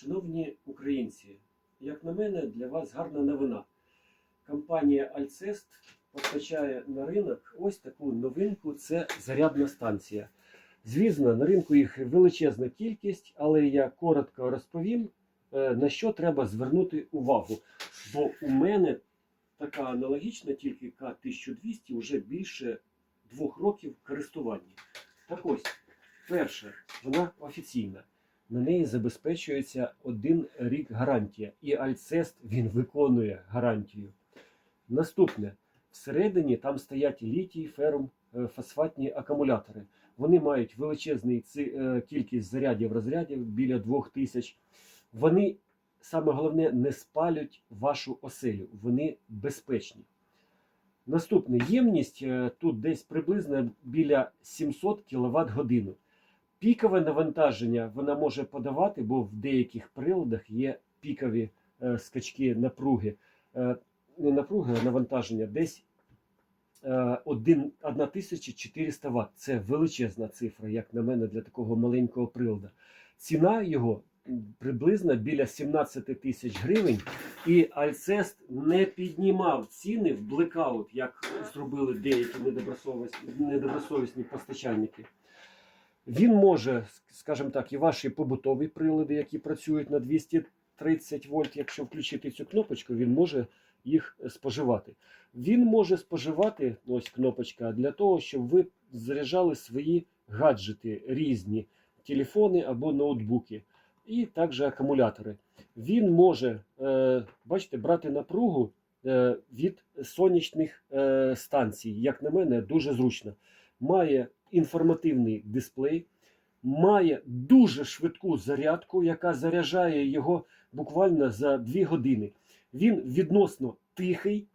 Шановні українці, як на мене, для вас гарна новина. Компанія Альцест постачає на ринок ось таку новинку це зарядна станція. Звісно, на ринку їх величезна кількість, але я коротко розповім, е, на що треба звернути увагу. Бо у мене така аналогічна, тільки К1200 вже більше двох років користування. Так ось, перше, вона офіційна. На неї забезпечується один рік гарантія, і Альцест він виконує гарантію. Наступне, всередині там стоять літій, ферум, е, фосфатні акумулятори. Вони мають величезну кількість зарядів розрядів біля 2000. Вони, саме головне, не спалять вашу оселю. Вони безпечні. Наступне ємність е, тут десь приблизно біля 700 кВт годину. Пікове навантаження вона може подавати, бо в деяких приладах є пікові е, скачки напруги. Е, не напруги, а навантаження десь е, один- 1400 Вт. Це величезна цифра, як на мене, для такого маленького прилада. Ціна його приблизно біля 17 тисяч гривень. І Альцест не піднімав ціни в блекаут, як зробили деякі недобросовісні, недобросовісні постачальники. Він може, скажімо так, і ваші побутові прилади, які працюють на 230 вольт, якщо включити цю кнопочку, він може їх споживати. Він може споживати, ось кнопочка, для того, щоб ви заряджали свої гаджети різні, телефони або ноутбуки, і також акумулятори. Він може, е, бачите, брати напругу е, від сонячних е, станцій. Як на мене, дуже зручно. Має інформативний дисплей, має дуже швидку зарядку, яка заряджає його буквально за 2 години. Він відносно тихий,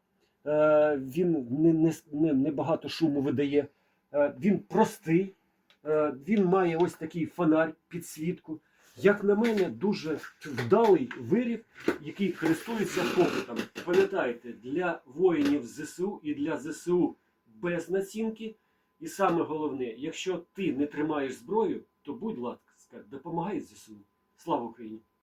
е, він не, не, не, не багато шуму видає, е, він простий, е, він має ось такий фонарь, підсвітку. Як на мене, дуже вдалий виріб, який користується попитом. Пам'ятайте, для воїнів ЗСУ і для ЗСУ без націнки. І саме головне, якщо ти не тримаєш зброю, то будь ласка, допомагай ЗСУ. Слава Україні!